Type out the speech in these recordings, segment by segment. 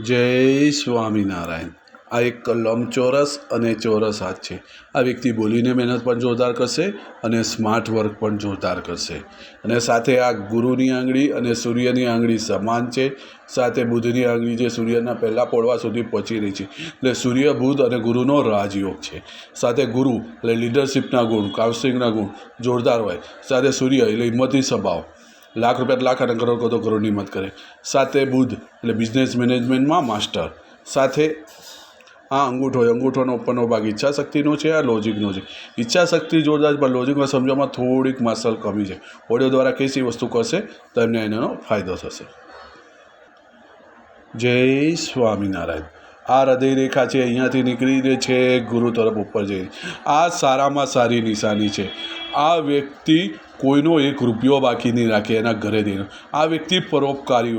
જય સ્વામિનારાયણ. આ એક લંબચોરસ અને ચોરસ હાથ છે. આ વ્યક્તિ બોલીને મહેનત પણ જોરદાર કરશે અને સ્માર્ટ વર્ક પણ જોરદાર કરશે. અને સાથે આ ગુરુની આંગળી અને સૂર્યની આંગળી સમાન છે. સાથે બુધની આંગળી જે સૂર્યના પહેલાં પોળવા સુધી પહોંચી રહી છે. એટલે સૂર્ય, બુધ અને ગુરુનો રાજયોગ છે. સાથે ગુરુ એટલે લીડરશિપના ગુણ કાઉન્સિલિંગના ગુણ, જોરદાર હોય. સાથે સૂર્ય એટલે હિંમતી સ્વભાવ. લાખ રૂપિયા લાખ અને કરોડ કરોડ કરોડની મત કરે. સાથે બુધ એટલે બિઝનેસ મેનેજમેન્ટમાં માસ્ટર સાથે આ અંગૂઠો અંગૂઠોનો ઉપરનો ભાગ ઈચ્છા શક્તિનો છે, આ લોજિકનો છે. ઈચ્છા શક્તિ જોરદાર, પણ લોજિકમાં સમજવામાં થોડીક માસલ કમી છે. ઓડિયો દ્વારા કઈ વસ્તુ કરશે તમને એનો ફાયદો થશે. જય સ્વામિનારાયણ. આ હૃદય રેખા છે, અહીંયાથી નીકળીને છે, ગુરુ તરફ ઉપર જઈ આ સારામાં સારી નિશાની છે. આ વ્યક્તિ કોઈનો એક રૂપિયો બાકી નહીં રાખે એના ઘરે દઈને. આ વ્યક્તિ પરોપકારી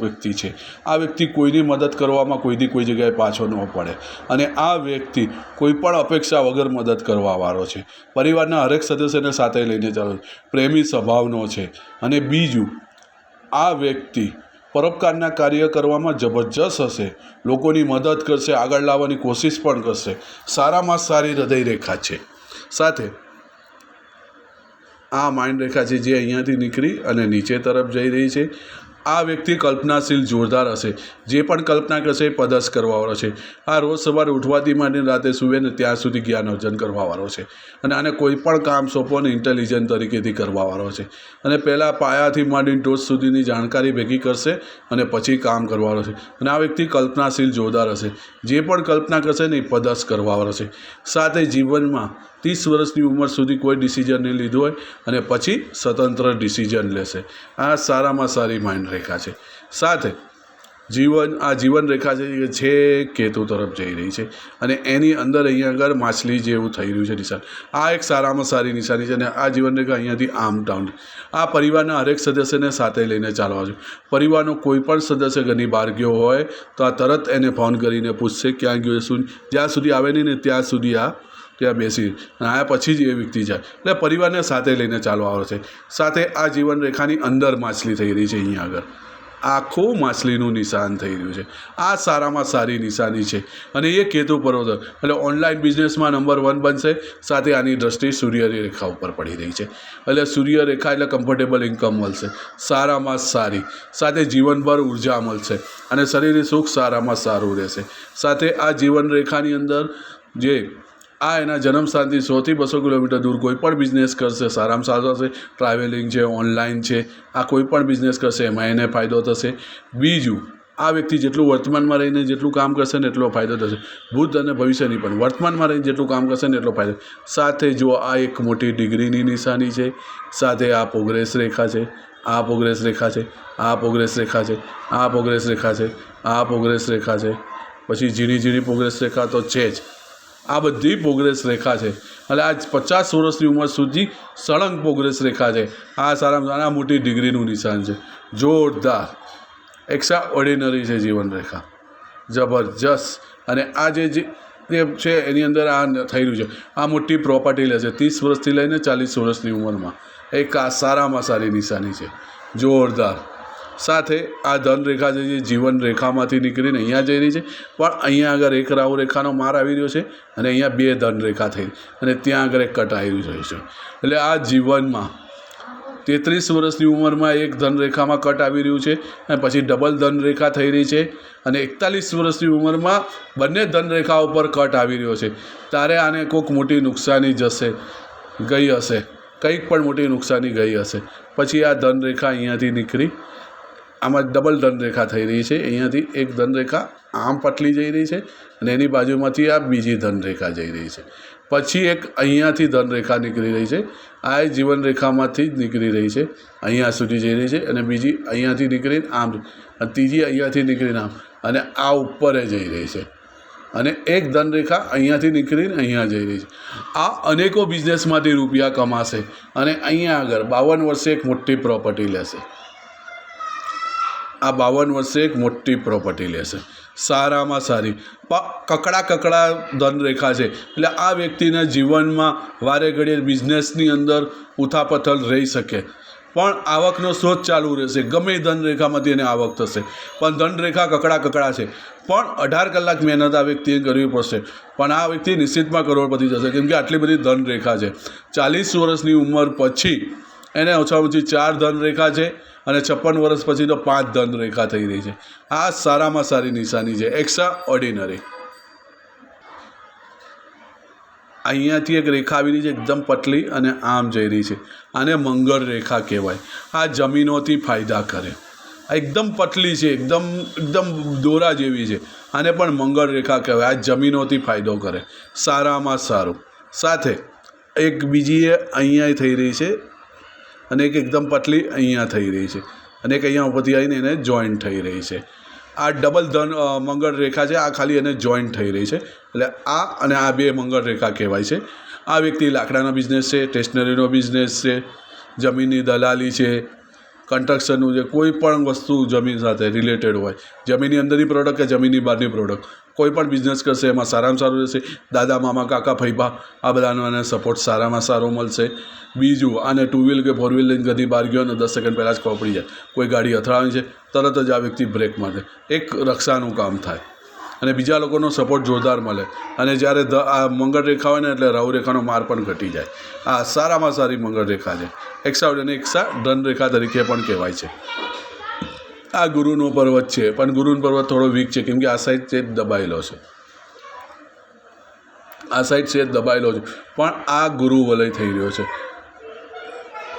વ્યક્તિ છે. આ વ્યક્તિ કોઈની મદદ કરવામાં કોઈની કોઈ જગ્યાએ પાછો ન પડે. અને આ વ્યક્તિ કોઈ પણ અપેક્ષા વગર મદદ કરવાવાળો છે. પરિવારના હરેક સદસ્યને સાથે લઈને ચાલો. પ્રેમી સ્વભાવનો છે. અને બીજું, આ વ્યક્તિ પરોપકારના કાર્ય કરવામાં જબરજસ્ત હશે. લોકોની મદદ કરશે, આગળ લાવવાની કોશિશ પણ કરશે. સારામાં સારી હૃદય રેખા છે. સાથે આ માઇન્ડ રેખા છે જે અહીંયાથી નીકળી અને નીચે તરફ જઈ રહી છે. આ વ્યક્તિ કલ્પનાશીલ જોરદાર હશે, જે પણ કલ્પના કરશે એ પદસ કરવાવાળો છે. આ રોજ સવારે ઉઠવાથી માંડીને રાતે સૂવે ને ત્યાં સુધી જ્ઞાન અર્જન કરવાવાળો છે અને આને કોઈ પણ કામ સોંપો ને ઇન્ટેલિજન્ટ તરીકેથી કરવાવાળો છે. અને પહેલાં પાયાથી માંડીને ટોચ સુધીની જાણકારી ભેગી કરશે અને પછી કામ કરવાવાળો છે. અને આ વ્યક્તિ કલ્પનાશીલ જોરદાર હશે, જે પણ કલ્પના કરશે ને એ પદસ કરવાવાળો છે. સાથે જીવનમાં ત્રીસ વર્ષની ઉંમર સુધી કોઈ ડિસિઝન નહીં લીધું હોય અને પછી સ્વતંત્ર ડિસિઝન લેશે. આ સારામાં સારી માઇન્ડ રેખા છે. સાથે જીવન, આ જીવન રેખા છે કેતુ તરફ જઈ રહી છે. અને એની અંદર અહીંયા આગળ માછલી જેવું થઈ રહ્યું છે નિશાન. આ એક સારામાં સારી નિશાની છે અને આ જીવન રેખા અહીંયાથી આમ ડાઉન આ પરિવારના હરેક સદસ્યને સાથે લઈને ચાલવા જોઈએ પરિવારનો કોઈ પણ સદસ્ય ઘરની બહાર ગયો હોય તો આ તરત એને ફોન કરીને પૂછશે, ક્યાં ગયો શું જ્યાં સુધી આવે નહીં ને ત્યાં સુધી આ ત્યાં બેસી અને આયા પછી જ એ વ્યક્તિ જાય. એટલે પરિવારને સાથે લઈને ચાલવા આવે છે. સાથે આ જીવન રેખાની અંદર માછલી થઈ રહી છે અહીંયા આગળ. આખું માછલીનું નિશાન થઈ રહ્યું છે. આ સારામાં સારી નિશાની છે. અને એ કેતુ પર્વત એટલે ઓનલાઈન બિઝનેસમાં નંબર વન બનશે. સાથે આની દ્રષ્ટિ સૂર્યની રેખા ઉપર પડી રહી છે. એટલે સૂર્યરેખા એટલે કમ્ફર્ટેબલ ઇન્કમ મળશે. સારામાં સારી. સાથે જીવનભર ઊર્જા મળશે. અને શરીરની સુખ સારામાં સારું રહેશે. સાથે આ જીવન રેખાની અંદર જે આ એના જન્મસ્થાનથી સોથી બસો કિલોમીટર દૂર કોઈ પણ બિઝનેસ કરશે, સારામાં સારો થશે ટ્રાવેલિંગ છે ઓનલાઈન છે, આ કોઈ પણ બિઝનેસ કરશે, એમાં એને ફાયદો થશે. બીજું, આ વ્યક્તિ જેટલું વર્તમાનમાં રહીને જેટલું કામ કરશે ને એટલો ફાયદો થશે. ભૂત અને ભવિષ્યની પણ, વર્તમાનમાં રહીને જેટલું કામ કરશે ને એટલો ફાયદો સાથે જો આ એક મોટી ડિગ્રીની નિશાની છે, સાથે આ પ્રોગ્રેસ રેખા છે, આ પ્રોગ્રેસ રેખા છે, આ પ્રોગ્રેસ રેખા છે, આ પ્રોગ્રેસ રેખા છે, આ પ્રોગ્રેસ રેખા છે. પછી ઝીણી ઝીણી પ્રોગ્રેસ રેખા તો છે જ. આ બધી પ્રોગ્રેસ રેખા છે. એટલે આ પચાસ વર્ષની ઉંમર સુધી સળંગ પ્રોગ્રેસ રેખા છે. આ સારામાં આ મોટી ડિગ્રીનું નિશાન છે. જોરદાર. એક્સ્ટ્રા ઓર્ડિનરી છે જીવન રેખા. જબરજસ્ત. અને આ જે છે, એની અંદર આ રહ્યું છે. આ મોટી પ્રોપર્ટી લે છે ત્રીસ વર્ષથી લઈને ચાલીસ વર્ષની ઉંમરમાં. એક આ સારામાં સારી નિશાની છે. જોરદાર. સાથે આ ધન રેખા છે, જીવન રેખામાંથી નીકળીને અહીંયા જઈ રહી છે. પણ અહીંયા આગળ એક રાહુ રેખાનો માર આવી રહ્યો છે અને અહીંયા બે ધન રેખા થઈ. અને ત્યાં આગળ એક કટ આવી રહ્યો છે. એટલે આ જીવનમાં તેત્રીસ વર્ષની ઉંમરમાં એક ધનરેખામાં કટ આવી રહ્યું છે અને પછી ડબલ ધનરેખા થઈ રહી છે અને એકતાલીસ વર્ષની ઉંમરમાં બંને ધનરેખા ઉપર કટ આવી રહ્યો છે. તારે આને કોઈક મોટી નુકસાની જશે, ગઈ હશે. કંઈક પણ મોટી નુકસાની ગઈ હશે. પછી આ ધનરેખા અહીંયાથી નીકળી આમાં ડબલ ધનરેખા થઈ રહી છે. અહીંયાથી એક ધનરેખા આમ પટલી જઈ રહી છે અને એની બાજુમાંથી આ બીજી ધનરેખા જઈ રહી છે. પછી એક અહીંયાથી ધનરેખા નીકળી રહી છે. આ એ જીવન જ નીકળી રહી છે. અહીંયા સુધી જઈ રહી છે અને બીજી અહીંયાથી નીકળીને આમ. અને ત્રીજી અહીંયાથી નીકળીને આમ. અને આ ઉપરે જઈ રહી છે. અને એક ધનરેખા અહીંયાથી નીકળીને અહીંયા જઈ રહી છે. આ અનેકો બિઝનેસમાંથી રૂપિયા કમાશે અને અહીંયા આગળ બાવન વર્ષે એક મોટી પ્રોપર્ટી લેશે. આ બાવન વર્ષે એક મોટી પ્રોપર્ટી લેશે સારામાં સારી. કકડા કકડા ધનરેખા છે. એટલે આ વ્યક્તિના જીવનમાં વારે ઘડીએ બિઝનેસની અંદર ઉથાપથલ રહી શકે. પણ આવકનો સ્ત્રોત ચાલુ રહેશે. ગમે ધનરેખામાંથી ધન રેખામાંથી એને આવક થશે. પણ ધન રેખા કકડા કકડા છે. પણ અઢાર કલાક મહેનત આ વ્યક્તિએ કરવી પડશે. પણ આ વ્યક્તિ નિશ્ચિતમાં કરોડપતિ જશે કેમ કે આટલી બધી ધન રેખા છે. ચાલીસ વર્ષની ઉંમર પછી એને ઓછામાં ઓછી ચાર ધન રેખા છે અને છપ્પન વર્ષ પછી તો પાંચ ધન રેખા થઈ રહી છે. આ સારામાં સારી નિશાની છે. એક્સ્ટ્રા ઓર્ડિનરી અહીંયાથી એક રેખા આવી રહી છે, એકદમ પતલી અને આમ જઈ રહી છે. આને મંગળ રેખા કહેવાય. આ જમીનોથી ફાયદા કરે. આ એકદમ પતલી છે, એકદમ એકદમ દોરા જેવી છે. આને પણ મંગળ રેખા કહેવાય. આ જમીનોથી ફાયદો કરે. સારામાં સારું. સાથે એક બીજી અહીંયા થઈ રહી છે. અને એક એકદમ પતલી અહીંયા થઈ રહી છે. અને એક અહીંયા ઉપરથી આવીને એને જોઈન્ટ થઈ રહી છે. આ ડબલ ધન મંગળ રેખા છે, આ ખાલી એને જોઈન્ટ થઈ રહી છે. એટલે આ અને આ બે મંગળ રેખા કહેવાય છે. આ વ્યક્તિ લાકડાનો બિઝનેસ છે સ્ટેશનરીનો બિઝનેસ છે, જમીનની દલાલી છે કન્સ્ટ્રક્શનનું છે, કોઈ પણ વસ્તુ જમીન સાથે રિલેટેડ હોય. જમીનની અંદરની પ્રોડક્ટ કે જમીનની બહારની પ્રોડક્ટ કોઈ પણ બિઝનેસ કરશે, એમાં સારામાં સારું રહેશે. દાદા, મામા, કાકા ફૈબા આ બધાનો એને સપોર્ટ સારામાં સારો મળશે. બીજું, આને ટુ વ્હીલ કે ફોર વ્હીલ લઈને ગધી બહાર ગયો ને દસ સેકન્ડ પહેલાં જ ખબર જાય. કોઈ ગાડી અથડાવાની છે, તરત જ આ વ્યક્તિ બ્રેક મારે. એક રક્ષાનું કામ થાય. અને બીજા લોકોનો સપોર્ટ જોરદાર મળે. અને જ્યારે આ મંગળ રેખા હોય ને એટલે રાહુ રેખાનો માર પણ ઘટી જાય. આ સારામાં સારી મંગળ રેખા છે. એક્સા, અને એક્સા ધન રેખા તરીકે પણ કહેવાય છે. આ ગુરુનો પર્વત છે, પણ ગુરુનો પર્વત થોડો વીક છે, કેમ કે આ સાઈડ છે દબાયેલો છે. આ સાઈડ છે દબાયેલો છે. પણ આ ગુરુ વલય થઈ રહ્યો છે.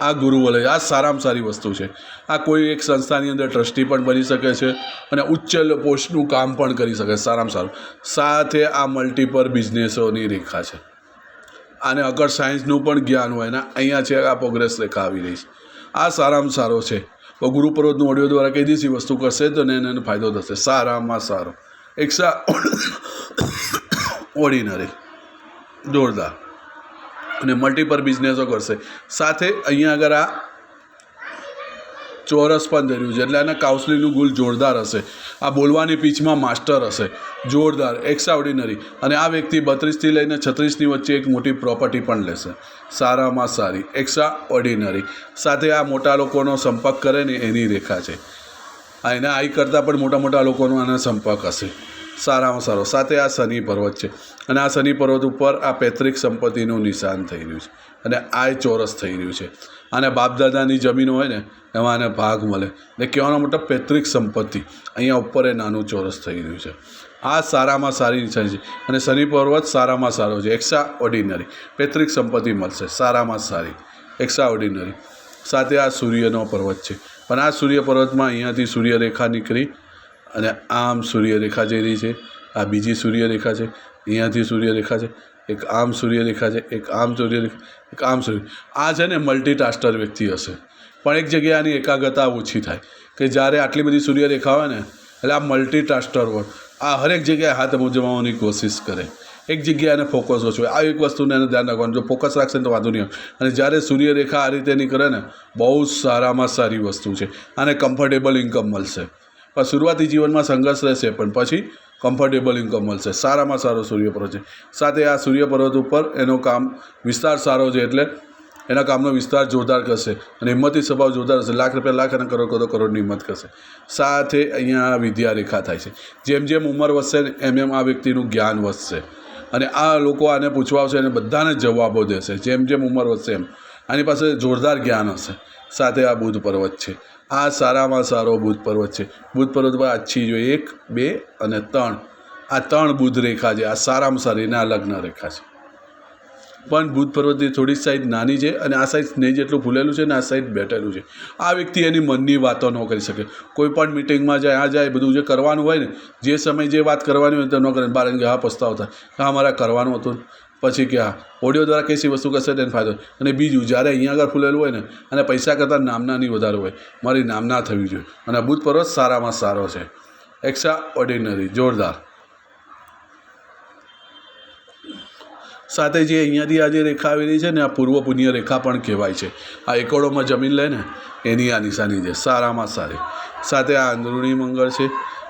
આ ગુરુ વલય આ સારામાં સારી વસ્તુ છે. આ કોઈ એક સંસ્થાની અંદર ટ્રસ્ટી પણ બની શકે છે અને ઉચ્ચ પોસ્ટનું કામ પણ કરી શકે છે, સારામાં સારું. સાથે આ મલ્ટીપર બિઝનેસોની રેખા છે. આને અગર સાયન્સનું પણ જ્ઞાન હોય ને, અહીંયા છે, આ પ્રોગ્રેસ રેખા આવી રહી છે. આ સારામાં સારો છે. તો ગુરુ પર્વતનું ઓડિયો દ્વારા કઈ દીધી વસ્તુ કરશે તો એને ફાયદો થશે. સારામાં સારો. એક્સા ઓર્ડિનરી જોરદાર. અને મલ્ટીપર બિઝનેસો કરશે. સાથે અહીંયા આગળ આ ચોરસ પણ ધર્યું છે. એટલે એને કાઉન્સલિંગનું ગુલ જોરદાર હશે. આ બોલવાની પીચમાં માસ્ટર હશે. જોરદાર એક્સ્ટ્રાઓર્ડિનરી અને આ વ્યક્તિ બત્રીસથી લઈને છત્રીસની વચ્ચે એક મોટી પ્રોપર્ટી પણ લેશે. સારામાં સારી એક્સ્ટ્રા ઓર્ડિનરી સાથે આ મોટા લોકોનો સંપર્ક કરે ને એની રેખા છે. આ એના આઈ કરતાં પણ મોટા મોટા લોકોનો આના સંપર્ક હશે. સારામાં સારો. સાથે આ શનિ પર્વત છે. અને આ શનિ પર્વત ઉપર આ પૈતૃક સંપત્તિનું નિશાન થઈ રહ્યું છે. અને આ ચોરસ થઈ રહ્યું છે. અને બાપદાદાની જમીન હોય ને, એમાં આને ભાગ મળે. એટલે કહેવાનો મતલબ પૈતૃક સંપત્તિ અહીંયા ઉપર એ નાનું ચોરસ થઈ રહ્યું છે. આ સારામાં સારી નિશાની છે. અને શનિ પર્વત સારામાં સારો છે. એક્સ્ટ્રા ઓર્ડિનરી પૈતૃક સંપત્તિ મળશે. સારામાં સારી. એક્સ્ટ્રા ઓર્ડિનરી સાથે આ સૂર્યનો પર્વત છે. પણ આ સૂર્ય પર્વતમાં અહીંયાથી સૂર્યરેખા નીકળી અને આમ સૂર્યરેખા જઈ રહી છે, આ બીજી સૂર્યરેખા છે, અહીંયાથી સૂર્યરેખા છે, એક આમ સૂર્યરેખા છે, એક આમ સૂર્યરેખા, એક આમ સૂર્ય, આ છે ને મલ્ટીટાસ્ટર વ્યક્તિ હશે. પણ એક જગ્યાએ એકાગ્રતા ઓછી થાય કે જ્યારે આટલી બધી સૂર્યરેખા હોય ને, એટલે આ મલ્ટીટાસ્ટર હોય આ હરેક જગ્યાએ હાથ જમાવવાની કોશિશ કરે. એક જગ્યાએ ફોકસ ઓછું હોય. આ એક વસ્તુને એને ધ્યાન રાખવાનું. જો ફોકસ રાખશે તો વાંધો નહીં અને જ્યારે સૂર્યરેખા આ રીતે નીકળે ને, બહુ સારામાં સારી વસ્તુ છે. આને કમ્ફર્ટેબલ ઇન્કમ મળશે. શરૂઆતી જીવનમાં સંઘર્ષ રહેશે, પણ પછી કમ્ફર્ટેબલ ઇન્કમ મળશે. સારામાં સારો સૂર્યપર્વત છે. સાથે આ સૂર્યપર્વત ઉપર એનો કામ વિસ્તાર સારો છે એટલે એના કામનો વિસ્તાર જોરદાર કરશે અને હિંમતી સ્વભાવ જોરદાર હશે. લાખ રૂપિયા, લાખ અને કરોડ કરોડ કરોડની હિંમત કરશે. સાથે અહીંયા વિદ્યા રેખા થાય છે. જેમ જેમ ઉંમર વધશે ને એમ એમ આ વ્યક્તિનું જ્ઞાન વધશે. અને આ લોકો આને પૂછવા આવશે અને બધાને જવાબો દેશે. જેમ જેમ ઉંમર વધશે એમ. આની પાસે જોરદાર જ્ઞાન હશે. સાથે આ બુધ પર્વત છે. આ સારામાં સારો બુધ પર્વત છે. બુધ પર્વત પર આછી જોઈએ એક, બે અને ત્રણ. આ ત્રણ બુધ રેખા છે. આ સારામાં સારી આ લગ્ન રેખા છે. પણ બુધ પર્વતની થોડી સાઈડ નાની છે અને આ સાઈડ સ્નેહ જેટલું ફૂલેલું છે ને આ સાઈડ બેઠેલું છે. આ વ્યક્તિ એની મનની વાતો ન કરી શકે. કોઈ પણ મિટિંગમાં જાય, આ જાય, બધું જે કરવાનું હોય ને, જે સમય જે વાત કરવાની હોય તો ન કરે. બાર કે, હા, પસ્તાવ થાય હા, મારા કરવાનું હતું પછી કે ઓડિયો દ્વારા કઈ વસ્તુ કરશે તેને ફાયદો. અને બીજું, જ્યારે અહીંયા આગળ ફૂલેલું હોય ને, અને પૈસા કરતાં નામનાની વધારે હોય, મારી નામના થવી જોઈએ. અને બુધ પર્વત સારામાં સારો છે. એક્સ્ટ્રા ઓર્ડિનરી જોરદાર. સાથે જે અહીંયાથી આ જે રેખા આવી રહી છે ને, આ પૂર્વ પુણ્ય રેખા પણ કહેવાય છે. આ એકડોમાં જમીન લે ને, એની આ નિશાની છે. સારામાં સારી. સાથે આ અંદરૂણી મંગળ છે.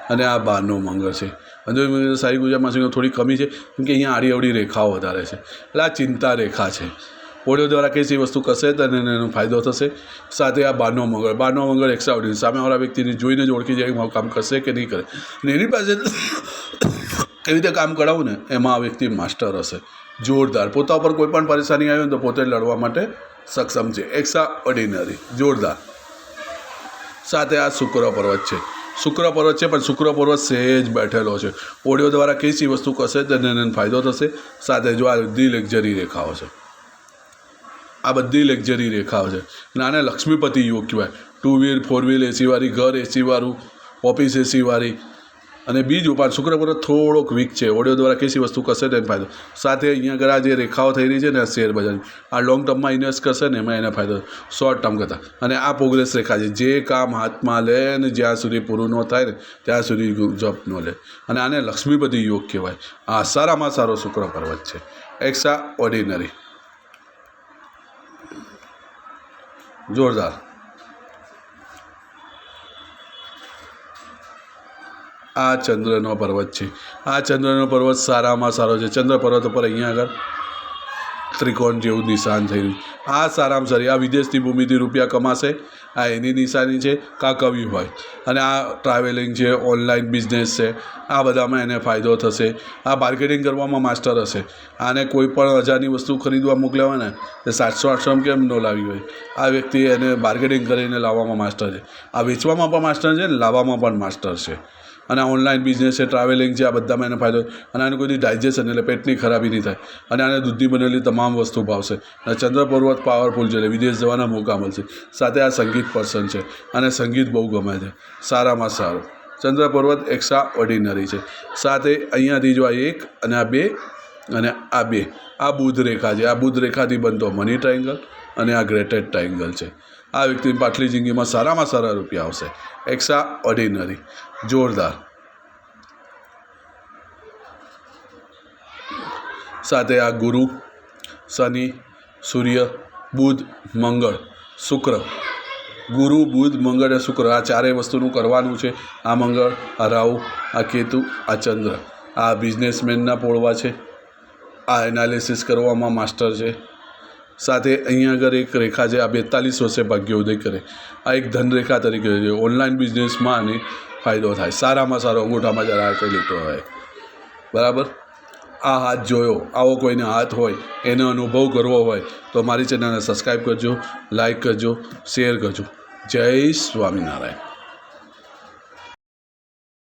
અને આ બહારનો મંગળ છે. અંદરૂણી મંગળ સારી ગુજરાત માસીનો થોડી કમી છે, કેમ કે અહીંયા આડી અવડી રેખાઓ વધારે છે. એટલે આ ચિંતા રેખા છે. ઓડિયો દ્વારા કઈ સી વસ્તુ કરશે તો એનો ફાયદો થશે. સાથે આ બારનો મંગળ. બારનો મંગળ એક્સ્ટ્રા સામેવાળા વ્યક્તિને જોઈને જ ઓળખી જાય મારું કામ કરશે કે નહીં કરે. અને એની પાસે કેવી રીતે કામ કરાવું ને, એમાં આ વ્યક્તિ માસ્ટર હશે. જોરદાર. પોતા ઉપર કોઈ પણ પરેશાની આવી ને તો પોતે લડવા માટે સક્ષમ છે. એક્સ્ટ્રા ઓર્ડિનરી જોરદાર. સાથે આ શુક્ર પર્વત છે. શુક્ર પર્વત છે, પણ શુક્ર પર્વત સહેજ બેઠેલો છે. ઓડિયો દ્વારા કઈ સી વસ્તુ કરશે તેને ફાયદો થશે? સાથે જો આ બધી લેક્ઝરી રેખાઓ છે. આ બધી લેક્ઝરી રેખાઓ છે. અને આને લક્ષ્મીપતિ યોગ કહેવાય. ટુ વ્હીલ, ફોર વ્હીલ એસીવાળી ઘર એસીવાળું ઓફિસ એસીવાળી અને બીજું પણ શુક્ર પર્વત થોડોક વીક છે. ઓડિયો દ્વારા કેસી વસ્તુ કરશે ને ફાયદો. સાથે અહીંયા આગળ જે રેખાઓ થઈ રહી છે ને શેર બજારની, આ લોંગ ટર્મમાં ઇન્વેસ્ટ કરશે ને, એમાં એને ફાયદો શોર્ટ ટર્મ કરતાં. અને આ પ્રોગ્રેસ રેખા છે. જે કામ હાથમાં લે ને, જ્યાં સુધી પૂરું ન થાય ને, ત્યાં સુધી જોબ ન લે. અને આને લક્ષ્મીપતિ યોગ કહેવાય. આ સારામાં સારો શુક્ર પર્વત છે. એક્સ્ટ્રા ઓર્ડિનરી જોરદાર. આ ચંદ્રનો પર્વત છે. આ ચંદ્રનો પર્વત સારામાં સારો છે. ચંદ્ર પર્વત ઉપર અહીંયા આગળ ત્રિકોણ જેવું નિશાન થયું આ સારામાં સારી, આ વિદેશની ભૂમિથી રૂપિયા કમાશે. આ એની નિશાની છે, કા કવિ હોય. અને આ ટ્રાવેલિંગ છે ઓનલાઈન બિઝનેસ છે. આ બધામાં એને ફાયદો થશે. આ માર્કેટિંગ કરવામાં માસ્ટર હશે. આને કોઈ પણ હજારની વસ્તુ ખરીદવા મોકલ્યા હોય ને સાતસો આઠસો કેમ ન લાવી હોય? આ વ્યક્તિ એને માર્કેટિંગ કરીને લાવવામાં માસ્ટર છે. આ વેચવામાં પણ માસ્ટર છે ને લાવવામાં પણ માસ્ટર છે. અને આ ઓનલાઈન બિઝનેસ છે ટ્રાવેલિંગ છે, આ બધામાં એને ફાયદો. અને આને કોઈ ડાયજેશન એટલે પેટની ખરાબી નહીં થાય. અને આને દૂધની બનેલી તમામ વસ્તુ ભાવશે. અને ચંદ્ર પર્વત પાવરફુલ છે એટલે વિદેશ જવાના મોકા મળશે. સાથે આ સંગીત પર્સન છે. અને સંગીત બહુ ગમે છે. સારામાં સારું. ચંદ્ર પર્વત એક્સ્ટ્રા ઓર્ડિનરી છે. સાથે અહીંયાથી જો આ એક અને આ બે અને આ બે. આ બુધ રેખા છે. આ બુધ રેખાથી બનતો મની ટ્રાયંગલ અને આ ગ્રેટેડ ટ્રાયંગલ છે. આ વ્યક્તિની પાટલી જિંદગીમાં સારામાં સારા રૂપિયા આવશે. એક્સ્ટ્રા ઓર્ડિનરી જોરદાર. સાથે આ ગુરુ, શનિ, સૂર્ય, બુધ, મંગળ, શુક્ર. ગુરુ, બુધ, મંગળ અને શુક્ર આ ચારેય વસ્તુનું કરવાનું છે. આ મંગળ, આ રાહુ, આ કેતુ, આ ચંદ્ર. આ બિઝનેસમેનના પોળવા છે. આ એનાલિસિસ કરવામાં માસ્ટર છે. સાથે અહીંયા આગળ એક રેખા છે, આ બેતાલીસ વર્ષે ભાગ્યોદય કરે. આ એક ધનરેખા તરીકે છે ઓનલાઈન બિઝનેસમાં આને ફાયદો થાય. સારામાં સારો, અંગૂઠામાં જરા કરી લીધો હોય. બરાબર? આ હાથ જોયો, આવો કોઈને હાથ હોય, એનો અનુભવ કરવો હોય, તો મારી ચેનલને સબસ્ક્રાઈબ કરજો, લાઈક કરજો, શેર કરજો. જય સ્વામિનારાયણ.